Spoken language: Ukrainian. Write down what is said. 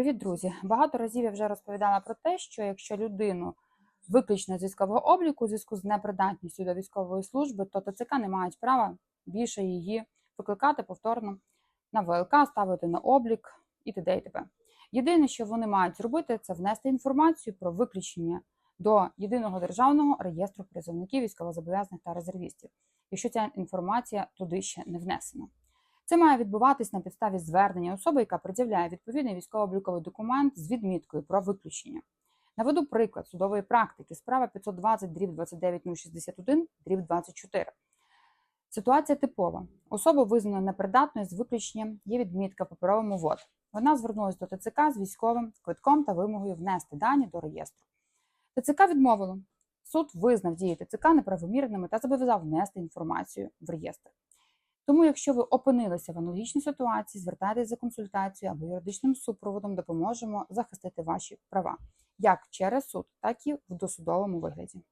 Привіт, друзі! Багато разів я вже розповідала про те, що якщо людину виключно з військового обліку у зв'язку з непридатністю до військової служби, то ТЦК не мають права більше її викликати повторно на ВЛК, ставити на облік і т.д. і т.п. Єдине, що вони мають зробити, це внести інформацію про виключення до єдиного державного реєстру призовників військовозобов'язаних та резервістів, якщо ця інформація туди ще не внесена. Це має відбуватись на підставі звернення особи, яка пред'являє відповідний військово-обліковий документ з відміткою про виключення. Наведу приклад судової практики. Справа 520 дріб 29061 дріб 24. Ситуація типова. Особа визнана непридатною з виключенням є відмітка в паперовому ВОД. Вона звернулася до ТЦК з військовим квитком та вимогою внести дані до реєстру. ТЦК відмовило. Суд визнав дії ТЦК неправомірними та зобов'язав внести інформацію в реєстр. Тому, якщо ви опинилися в аналогічній ситуації, звертайтеся за консультацією або юридичним супроводом, допоможемо захистити ваші права як через суд, так і в досудовому вигляді.